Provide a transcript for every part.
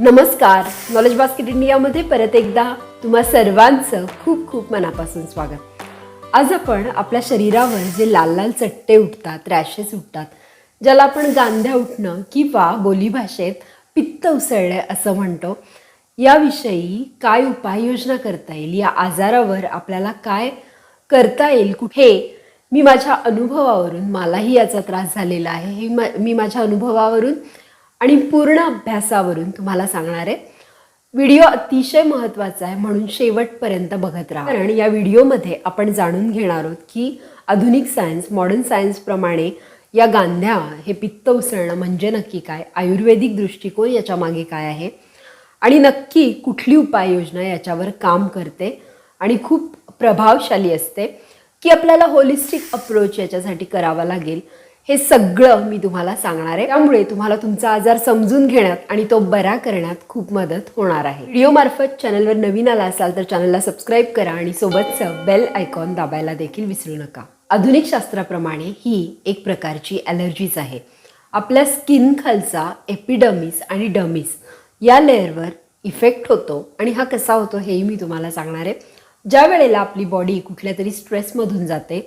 नमस्कार. Knowledge basket इंडियामध्ये परत एकदा तुम्हा सर्वांचं खूप खूप मनापासून स्वागत. आज आपण आपल्या शरीरावर जे लाल लाल चट्टे उठतात रॅशेस उठतात ज्याला आपण गांध्या उठणं किंवा बोलीभाषेत पित्त उसळणे असं म्हणतो याविषयी काय उपाययोजना करता येईल या आजारावर आपल्याला काय करता येईल कुठे? मी माझ्या अनुभवावरून मलाही याचा त्रास झालेला आहे. हे मी माझ्या अनुभवावरून आणि पूर्ण अभ्यासावरून तुम्हाला सांगणार आहे. व्हिडिओ अतिशय महत्त्वाचा आहे म्हणून शेवटपर्यंत बघत राहा. कारण या व्हिडिओमध्ये आपण जाणून घेणार आहोत की आधुनिक सायन्स मॉडर्न सायन्सप्रमाणे या गांध्या हे पित्त उसळणं म्हणजे नक्की काय? आयुर्वेदिक दृष्टिकोन याच्या मागे काय आहे? आणि नक्की कुठली उपाययोजना याच्यावर काम करते आणि खूप प्रभावशाली असते की आपल्याला होलिस्टिक अप्रोच याच्यासाठी करावा लागेल. हे सगळं मी तुम्हाला सांगणार आहे. त्यामुळे तुम्हाला तुमचा आजार समजून घेण्यात आणि तो बरा करण्यात खूप मदत होणार आहे. व्हिडिओ मार्फत चॅनलवर नवीन आला असाल तर चॅनलला सबस्क्राईब करा आणि सोबतचं बेल आयकॉन दाबायला देखील विसरू नका. आधुनिक शास्त्राप्रमाणे ही एक प्रकारची ॲलर्जीज आहे. आपल्या स्किन खालचा एपिडमिस आणि डमिस या लेअरवर इफेक्ट होतो आणि हा कसा होतो हेही मी तुम्हाला सांगणार आहे. ज्या वेळेला आपली बॉडी कुठल्या तरी स्ट्रेसमधून जाते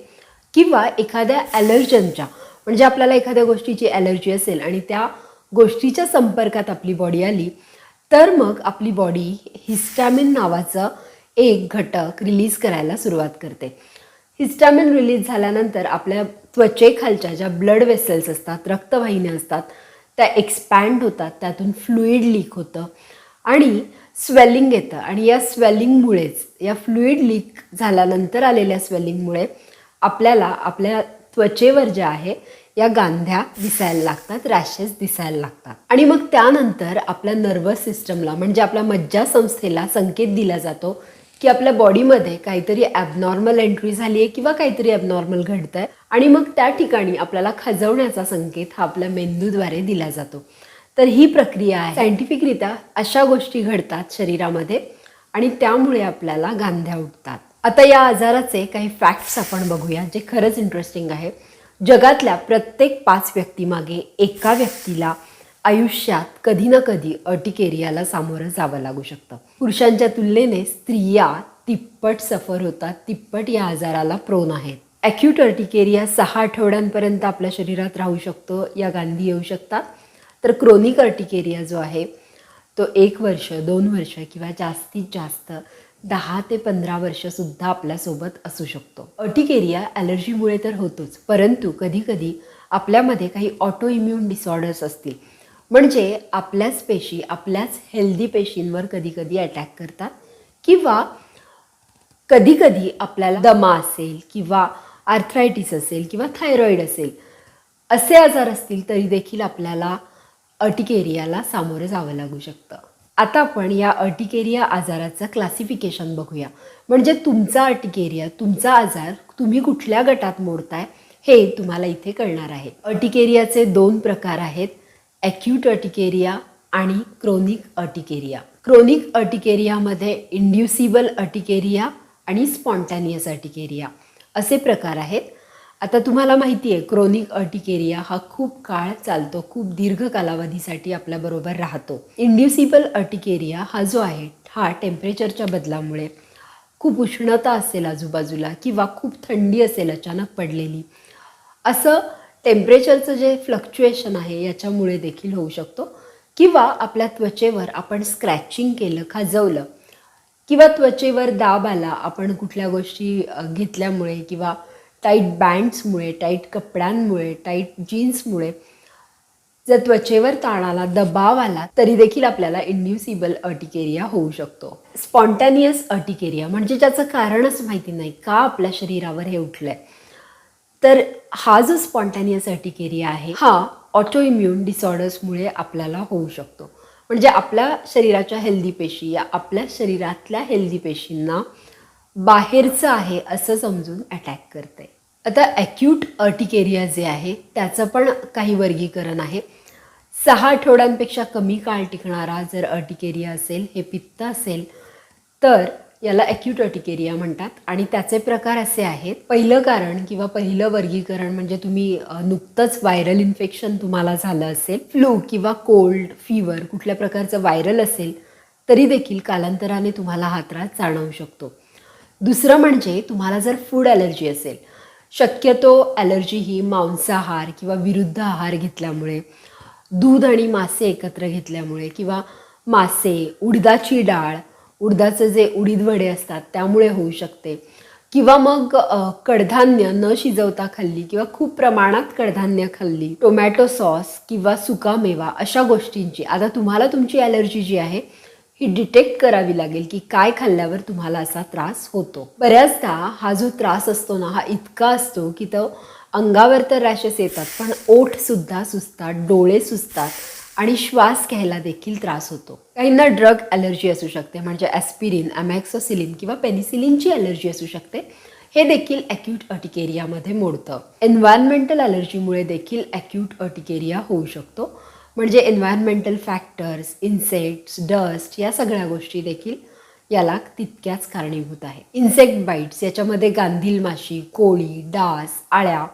किंवा एखाद्या ॲलर्जनच्या म्हणजे आपल्याला एखाद्या गोष्टीची ॲलर्जी असेल आणि त्या गोष्टीच्या संपर्कात आपली बॉडी आली तर मग आपली बॉडी हिस्टॅमिन नावाचं एक घटक रिलीज करायला सुरुवात करते. हिस्टॅमिन रिलीज झाल्यानंतर आपल्या त्वचेखालच्या ज्या ब्लड वेसल्स असतात रक्तवाहिन्या असतात त्या एक्सपॅन्ड होतात त्यातून फ्लुईड लीक होतं आणि स्वेलिंग येतं. आणि या स्वेलिंगमुळेच या फ्लुईड लीक झाल्यानंतर आलेल्या स्वेलिंगमुळे आपल्याला आपल्या त्वचेवर जे आहे या गांध्या दिसायला लागतात रॅशेस दिसायला लागतात. आणि मग त्यानंतर आपल्या नर्वस सिस्टमला म्हणजे आपल्या मज्जा संस्थेला संकेत दिला जातो की आपल्या बॉडीमध्ये काहीतरी ॲबनॉर्मल एंट्री झाली आहे किंवा काहीतरी ॲबनॉर्मल घडत आहे आणि मग त्या ठिकाणी आपल्याला खजवण्याचा संकेत हा आपल्या मेंदूद्वारे दिला जातो. तर ही प्रक्रिया आहे. सायंटिफिकरित्या अशा गोष्टी घडतात शरीरामध्ये आणि त्यामुळे आपल्याला गांध्या उठतात. आता या आजाराचे काही फॅक्ट्स आपण बघूया जे खरंच इंटरेस्टिंग आहे. जगातल्या प्रत्येक पाच व्यक्तीमागे एका व्यक्तीला आयुष्यात कधी ना कधी अटिकेरियाला सामोरं जावं लागू शकतं. पुरुषांच्या तुलनेने स्त्रिया तिप्पट सफर होतात तिप्पट या आजाराला प्रोन आहेत. ॲक्यूट अर्टिकेरिया सहा आठवड्यांपर्यंत आपल्या शरीरात राहू शकतो या गांधी येऊ शकतात. तर क्रोनिक अर्टिकेरिया जो आहे तो एक वर्ष दोन वर्ष किंवा जास्तीत जास्त दहा ते पंधरा वर्षसुद्धा आपल्यासोबत असू शकतो. अर्टिकेरिया ॲलर्जीमुळे तर होतोच परंतु कधीकधी आपल्यामध्ये काही ऑटो इम्युन डिसऑर्डर्स असतील. म्हणजे आपल्याच पेशी आपल्याच हेल्दी पेशींवर कधीकधी अटॅक करतात किंवा कधीकधी आपल्याला दमा असेल किंवा आर्थरायटिस असेल किंवा थायरॉईड असेल असे आजार असतील तरी देखील आपल्याला अर्टिकेरियाला सामोरं जावं लागू शकतं. आता आपण या अर्टिकेरिया आजाराचं क्लासिफिकेशन बघूया. म्हणजे तुमचा अर्टिकेरिया तुमचा आजार तुम्ही कुठल्या गटात मोडताय हे तुम्हाला इथे कळणार आहे. अर्टिकेरियाचे दोन प्रकार आहेत ॲक्यूट अर्टिकेरिया आणि क्रोनिक अर्टिकेरिया क्रोनिक अर्टिकेरियामध्ये इंड्युसिबल अर्टिकेरिया आणि स्पॉन्टॅनियस अर्टिकेरिया असे प्रकार आहेत. आता तुम्हाला माहिती आहे क्रोनिक अर्टिकेरिया हा खूप काळ चालतो खूप दीर्घ कालावधीसाठी आपल्याबरोबर राहतो. इंड्युसिबल अर्टिकेरिया हा जो आहे हा टेम्परेचरच्या बदलामुळे खूप उष्णता असेल आजूबाजूला किंवा खूप थंडी असेल अचानक पडलेली. असं टेम्परेचरचं जे फ्लक्च्युएशन आहे याच्यामुळे देखील होऊ शकतो. किंवा आपल्या त्वचेवर आपण स्क्रॅचिंग केलं खाजवलं किंवा त्वचेवर दाब आला आपण कुठल्या गोष्टी घेतल्यामुळे किंवा टाईट बँड्समुळे टाईट कपड्यांमुळे टाईट जीन्समुळे जर त्वचेवर ताण आला दबाव आला तरी देखील आपल्याला इंड्युसिबल अर्टिकेरिया होऊ शकतो. स्पॉन्टॅनियस अर्टिकेरिया म्हणजे ज्याचं कारणच माहिती नाही का आपल्या शरीरावर हे उठलंय. तर हा जो स्पॉन्टॅनियस अर्टिकेरिया आहे हा ऑटो इम्युन डिसऑर्डर्समुळे आपल्याला होऊ शकतो. म्हणजे आपल्या शरीराच्या हेल्दी पेशी या आपल्या शरीरातल्या हेल्दी पेशींना बाहेरचं आहे असं समजून अटॅक करते आता ॲक्यूट अर्टिकेरिया जे आहे त्याचं पण काही वर्गीकरण आहे. सहा आठवड्यांपेक्षा कमी काळ टिकणारा जर अर्टिकेरिया असेल हे पित्त असेल तर याला ॲक्यूट अर्टिकेरिया म्हणतात. आणि त्याचे प्रकार असे आहेत. पहिलं कारण किंवा पहिलं वर्गीकरण म्हणजे तुम्ही नुकतंच व्हायरल इन्फेक्शन तुम्हाला झालं असेल फ्लू किंवा कोल्ड फीवर कुठल्या प्रकारचं व्हायरल असेल तरी देखील कालांतराने तुम्हाला हा त्रास जाणवू शकतो. दुसरं म्हणजे तुम्हाला जर फूड ॲलर्जी असेल शक्यतो ॲलर्जी ही मांसाहार किंवा विरुद्ध आहार घेतल्यामुळे दूध आणि मासे एकत्र घेतल्यामुळे किंवा मासे उडदाची डाळ उडदाचं जे उडीद वडे असतात त्यामुळे होऊ शकते. किंवा मग कडधान्य न शिजवता खाल्ली किंवा खूप प्रमाणात कडधान्य खाल्ली टोमॅटो सॉस किंवा सुकामेवा अशा गोष्टींची. आता तुम्हाला तुमची ॲलर्जी जी आहे ही डिटेक्ट करावी लागेल की काय खाल्ल्यावर तुम्हाला असा त्रास होतो. बऱ्याचदा हा जो त्रास असतो ना हा इतका असतो की तो अंगावर तर रॅशेस येतात पण ओठ सुद्धा सुचतात डोळे सुचतात आणि श्वास घ्यायला देखील त्रास होतो. काहींना ड्रग ॲलर्जी असू शकते म्हणजे ॲस्पिरिन अमॅक्सोसिलिन किंवा पेनिसिलिनची ॲलर्जी असू शकते हे देखील ॲक्यूट अर्टिकेरियामध्ये मोडतं. एन्व्हायरमेंटल ॲलर्जीमुळे देखील ॲक्यूट अर्टिकेरिया होऊ शकतो. म्हणजे एन्व्हायरमेंटल फॅक्टर्स इन्सेक्ट्स डस्ट या सगळ्या गोष्टी देखील याला तितक्याच कारणीभूत आहे. इन्सेक्ट बाईट्स याच्यामध्ये गांधील माशी कोळी डास आळ्या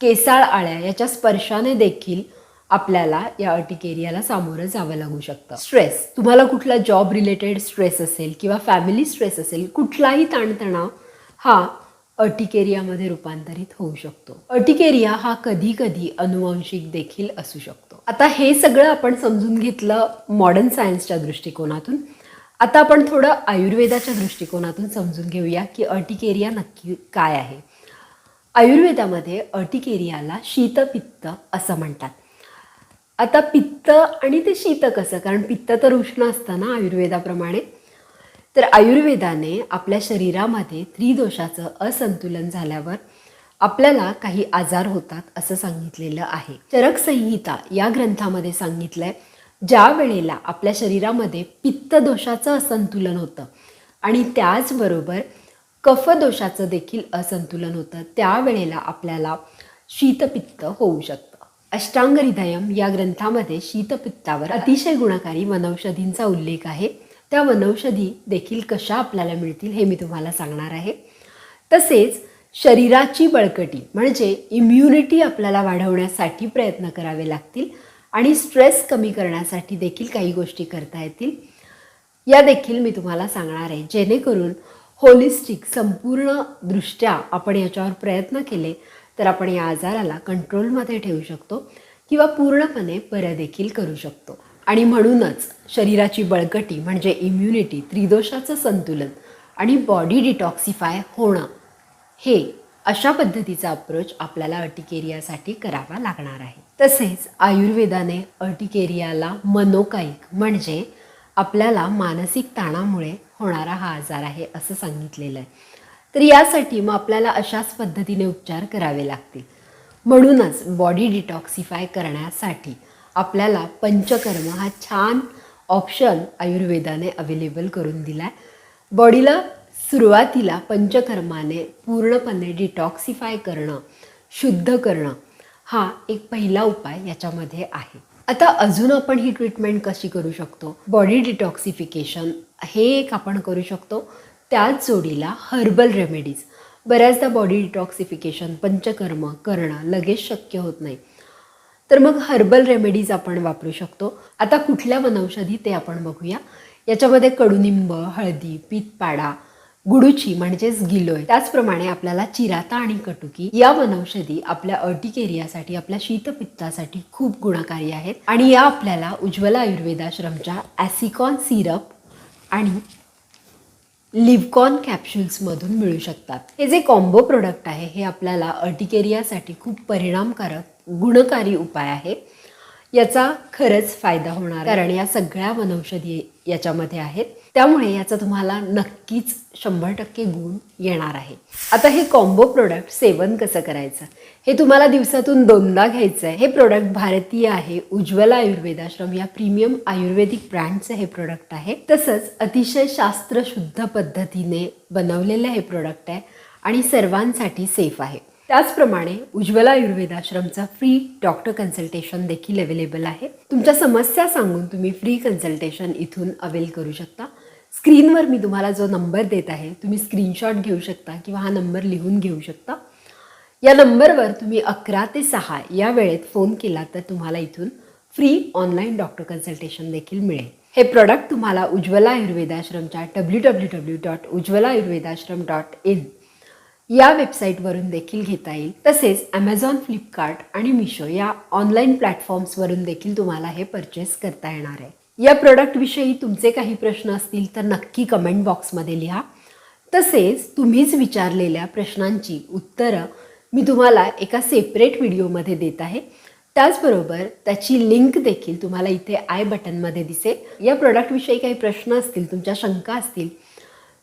केसाळ आळ्या याच्या स्पर्शाने देखील आपल्याला या अर्टिकेरियाला सामोरं जावं लागू शकतं. स्ट्रेस तुम्हाला कुठला जॉब रिलेटेड स्ट्रेस असेल किंवा फॅमिली स्ट्रेस असेल कुठलाही ताणतणाव हा अर्टिकेरियामध्ये रूपांतरित होऊ शकतो. अर्टिकेरिया हा कधी कधी अनुवांशिक देखील असू शकतो. आता हे सगळं आपण समजून घेतलं मॉडर्न सायन्सच्या दृष्टिकोनातून. आता आपण थोडं आयुर्वेदाच्या दृष्टिकोनातून समजून घेऊया की अर्टिकेरिया नक्की काय आहे. आयुर्वेदामध्ये अर्टिकेरियाला शीतपित्त असं म्हणतात. आता पित्त आणि ते शीत कसं? कारण पित्त तर उष्ण असतं ना आयुर्वेदाप्रमाणे. तर आयुर्वेदाने आपल्या शरीरामध्ये त्रिदोषाचं असंतुलन झाल्यावर आपल्याला काही आजार होतात असं सांगितलेलं आहे. चरक संहिता या ग्रंथामध्ये सांगितलंय ज्या वेळेला आपल्या शरीरामध्ये पित्तदोषाचं असंतुलन होतं आणि त्याचबरोबर कफदोषाचं देखील असंतुलन होतं त्यावेळेला आपल्याला शीतपित्त होऊ शकतं. अष्टांग हृदयम या ग्रंथामध्ये शीतपित्तावर अतिशय गुणकारी वनौषधींचा उल्लेख आहे. त्या वनौषधी देखील कशा आपल्याला मिळतील हे मी तुम्हाला सांगणार आहे. तसेच शरीराची बळकटी म्हणजे इम्युनिटी आपल्याला वाढवण्यासाठी प्रयत्न करावे लागतील आणि स्ट्रेस कमी करण्यासाठी देखील काही गोष्टी करता येतील. या देखील मी तुम्हाला सांगणार आहे. जेणेकरून होलिस्टिक संपूर्ण दृष्ट्या आपण याच्यावर प्रयत्न केले तर आपण या आजाराला कंट्रोलमध्ये ठेवू शकतो किंवा पूर्णपणे बरं देखील करू शकतो. आणि म्हणूनच शरीराची बळकटी म्हणजे इम्युनिटी त्रिदोषाचं संतुलन आणि बॉडी डिटॉक्सिफाय होणं हे अशा पद्धतीचा अप्रोच आपल्याला अर्टिकेरियासाठी करावा लागणार आहे. तसेच आयुर्वेदाने अर्टिकेरियाला मनोकायिक म्हणजे आपल्याला मानसिक ताणामुळे होणारा हा आजार आहे असं सांगितलेलं आहे. तर यासाठी मग आपल्याला अशाच पद्धतीने उपचार करावे लागतील. म्हणूनच बॉडी डिटॉक्सिफाय करण्यासाठी आपल्याला पंचकर्म हा छान ऑप्शन आयुर्वेदाने अवेलेबल करून दिला आहे बॉडीला सुरुवातीला पंचकर्माने पूर्णपणे डिटॉक्सिफाय करणं शुद्ध करणं हा एक पहिला उपाय याच्यामध्ये आहे. आता अजून आपण ही ट्रीटमेंट कशी करू शकतो? बॉडी डिटॉक्सिफिकेशन हे एक आपण करू शकतो. त्याच जोडीला हर्बल रेमेडीज बऱ्याचदा बॉडी डिटॉक्सिफिकेशन पंचकर्म करणं लगेच शक्य होत नाही. तर मग हर्बल रेमेडीज आपण वापरू शकतो. आता कुठल्या वनौषधी ते आपण बघूया. याच्यामध्ये कडुनिंब हळदी पीतपाडा गुडूची म्हणजेच गिलोय. त्याचप्रमाणे आपल्याला चिराता आणि कटुकी या वनौषधी आपल्या अर्टिकेरियासाठी आपल्या शीतपित्तासाठी खूप गुणकारी आहेत. आणि या आपल्याला उज्ज्वला आयुर्वेदाश्रमच्या ॲसिकॉन सिरप आणि लिव्हकॉन कॅप्सूल्समधून मिळू शकतात. हे जे कॉम्बो प्रोडक्ट आहे हे आपल्याला अर्टिकेरियासाठी खूप परिणामकारक गुणकारी उपाय आहे. याचा खरंच फायदा होणार कारण या सगळ्या वनौषधी याच्यामध्ये आहेत. त्यामुळे याचा तुम्हाला नक्कीच शंभर टक्के गुण येणार आहे. आता हे कॉम्बो प्रोडक्ट सेवन कसं करायचं? हे तुम्हाला दिवसातून दोनदा घ्यायचं आहे हे प्रोडक्ट भारतीय आहे. उज्ज्वला आयुर्वेदाश्रम या प्रीमियम आयुर्वेदिक ब्रँडचं हे प्रोडक्ट आहे. तसंच अतिशय शास्त्रशुद्ध पद्धतीने बनवलेलं हे प्रोडक्ट आहे आणि सर्वांसाठी सेफ आहे. त्याचप्रमाणे उज्ज्वला आयुर्वेदाश्रमचा फ्री डॉक्टर कन्सल्टेशन देखील अवेलेबल आहे. तुमच्या समस्या सांगून तुम्ही फ्री कन्सल्टेशन इथून अवेल करू शकता. स्क्रीनवर मी तुम्हाला जो नंबर देत आहे तुम्ही स्क्रीनशॉट घेऊ शकता किंवा हा नंबर लिहून घेऊ शकता. या नंबरवर तुम्ही अकरा ते सहा या वेळेत फोन केला तर तुम्हाला इथून फ्री ऑनलाईन डॉक्टर कन्सल्टेशन देखील मिळेल. हे प्रॉडक्ट तुम्हाला Ujjwala आयुर्वेदाश्रमच्या W W W dot Ujjwala Ayurvedashram dot in या वेबसाईटवरून देखील घेता येईल. तसेच ॲमेझॉन फ्लिपकार्ट आणि मिशो या ऑनलाईन प्लॅटफॉर्म्सवरून देखील तुम्हाला हे परचेस करता येणार आहे. या प्रोडक्टविषयी तुमचे काही प्रश्न असतील तर नक्की कमेंट बॉक्समध्ये लिहा. तसेच तुम्हीच विचारलेल्या प्रश्नांची उत्तरं मी तुम्हाला एका सेपरेट व्हिडिओमध्ये देत आहे. त्याचबरोबर त्याची लिंक देखील तुम्हाला इथे आय बटनमध्ये दिसेल. या प्रोडक्टविषयी काही प्रश्न असतील तुमच्या शंका असतील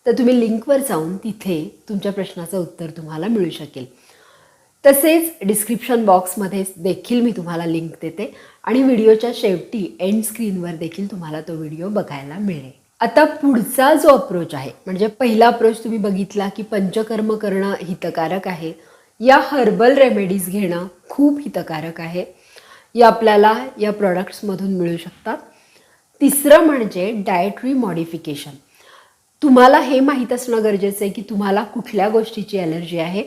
तर तुम्ही लिंकवर जाऊन तिथे तुमच्या प्रश्नाचं उत्तर तुम्हाला मिळू शकेल. तसेच डिस्क्रिप्शन बॉक्समध्ये देखील मी तुम्हाला लिंक देते आणि व्हिडिओच्या शेवटी एंड स्क्रीनवर देखील तुम्हाला तो व्हिडिओ बघायला मिळेल. आता पुढचा जो अप्रोच आहे म्हणजे पहिला अप्रोच तुम्ही बघितला की पंचकर्म करणं हितकारक आहे. या हर्बल रेमेडीज घेणं खूप हितकारक आहे. या आपल्याला या प्रॉडक्ट्समधून मिळू शकतात. तिसरं म्हणजे डायटरी मॉडिफिकेशन तुम्हाला हे माहीत असणं गरजेचं आहे की तुम्हाला कुठल्या गोष्टीची ॲलर्जी आहे?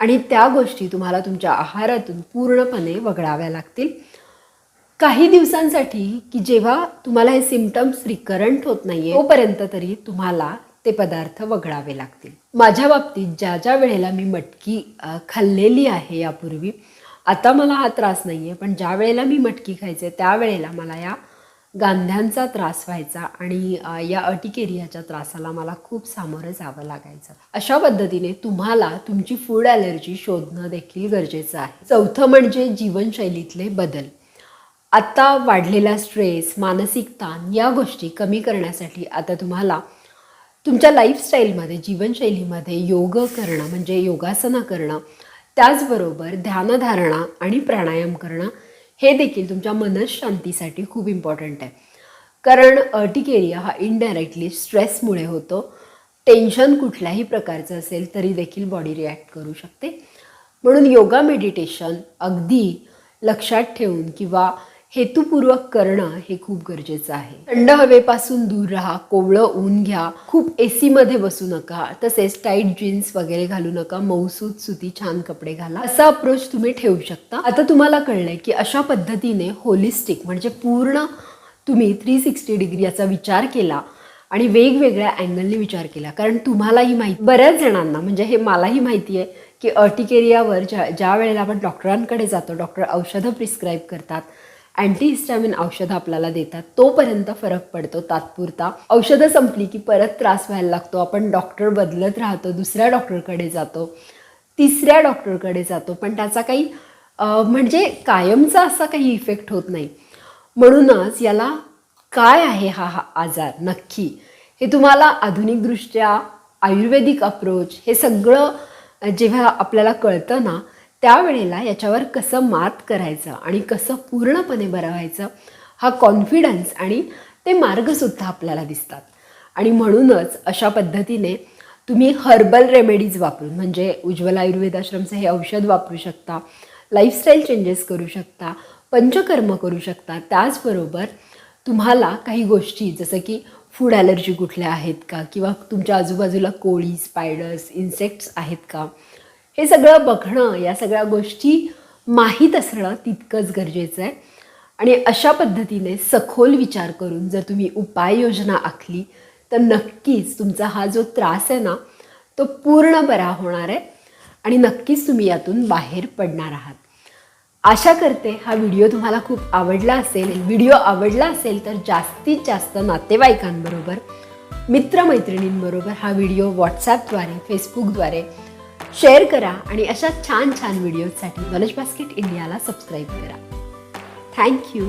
आणि त्या गोष्टी तुम्हाला तुमच्या आहारातून पूर्णपणे वगळाव्या लागतील. काही दिवसांसाठी की जेव्हा तुम्हाला हे सिमटम्स रिकरंट होत नाहीये तोपर्यंत तरी तुम्हाला ते पदार्थ वगळावे लागतील. माझ्या बाबतीत ज्या ज्या वेळेला मी मटकी खाल्लेली आहे यापूर्वी आता मला हा त्रास नाही आहे पण ज्या वेळेला मी मटकी खायचे त्यावेळेला मला या गांध्यांचा त्रास व्हायचा आणि या अटिकेरियाच्या त्रासाला मला खूप सामोरं जावं लागायचं. अशा पद्धतीने तुम्हाला तुमची फूड ॲलर्जी शोधणं देखील गरजेचं आहे. चौथं म्हणजे जीवनशैलीतले बदल. आता वाढलेला स्ट्रेस मानसिक ताण या गोष्टी कमी करण्यासाठी आता तुम्हाला तुमच्या लाईफस्टाईलमध्ये जीवनशैलीमध्ये योग करणं म्हणजे योगासनं करणं त्याचबरोबर ध्यानधारणा आणि प्राणायाम करणं हे देखील तुमच्या मनशांतीसाठी खूप इम्पॉर्टंट आहे. कारण अर्टिकेरिया हा इनडायरेक्टली स्ट्रेसमुळे होतो. टेन्शन कुठल्याही प्रकारचं असेल तरी देखील बॉडी रिॲक्ट करू शकते. म्हणून योगा मेडिटेशन अगदी लक्षात ठेवून किंवा हेतुपूर्वक करणं हे खूप गरजेचं आहे. थंड हवेपासून दूर राहा कोवळं ऊन घ्या खूप एसी मध्ये बसू नका तसेच टाईट जीन्स वगैरे घालू नका मऊसूत सुती छान कपडे घाला. असा अप्रोच तुम्ही ठेवू शकता. आता तुम्हाला कळलंय की अशा पद्धतीने होलिस्टिक म्हणजे पूर्ण तुम्ही थ्री सिक्स्टी डिग्री याचा विचार केला आणि वेगवेगळ्या अँगलने विचार केला. कारण तुम्हालाही माहिती बऱ्याच जणांना म्हणजे हे मलाही माहिती आहे की अर्टिकेरियावर ज्या ज्या वेळेला आपण डॉक्टरांकडे जातो डॉक्टर औषधं प्रिस्क्राईब करतात अँटीहिस्टॅमिन औषधं आपल्याला देतात. तोपर्यंत फरक पडतो तात्पुरता. औषधं संपली की परत त्रास व्हायला लागतो. आपण डॉक्टर बदलत राहतो दुसऱ्या डॉक्टरकडे जातो तिसऱ्या डॉक्टरकडे जातो. पण त्याचा काही म्हणजे कायमचा असा काही इफेक्ट होत नाही. म्हणूनच याला काय आहे हा हा आजार? नक्की. हे तुम्हाला आधुनिकदृष्ट्या आयुर्वेदिक अप्रोच हे सगळं जेव्हा आपल्याला कळतं ना त्यावेळेला याच्यावर कसं मात करायचं आणि कसं पूर्णपणे बरं व्हायचं हा कॉन्फिडन्स आणि ते मार्गसुद्धा आपल्याला दिसतात. आणि म्हणूनच अशा पद्धतीने तुम्ही हर्बल रेमेडीज वापरून म्हणजे उज्ज्वल आयुर्वेदाश्रमचं हे औषध वापरू शकता लाईफस्टाईल चेंजेस करू शकता पंचकर्म करू शकता त्याचबरोबर तुम्हाला काही गोष्टी जसं की फूड ॲलर्जी कुठल्या आहेत का किंवा तुमच्या आजूबाजूला कोळी स्पायडर्स इन्सेक्ट्स आहेत का हे सगळं बघणं या सगळ्या गोष्टी माहीत असणं तितकंच गरजेचं आहे. आणि अशा पद्धतीने सखोल विचार करून जर तुम्ही उपाययोजना आखली तर नक्कीच तुमचा हा जो त्रास आहे ना तो पूर्ण बरा होणार आहे आणि नक्कीच तुम्ही यातून बाहेर पडणार आहात. आशा करते हा व्हिडिओ तुम्हाला खूप आवडला असेल. व्हिडिओ आवडला असेल तर जास्तीत जास्त नातेवाईकांबरोबर मित्रमैत्रिणींबरोबर हा व्हिडिओ व्हॉट्सॲपद्वारे फेसबुकद्वारे शेअर करा आणि अशा छान छान व्हिडिओजसाठी नॉलेज बास्केट इंडियाला सबस्क्राईब करा. Thank you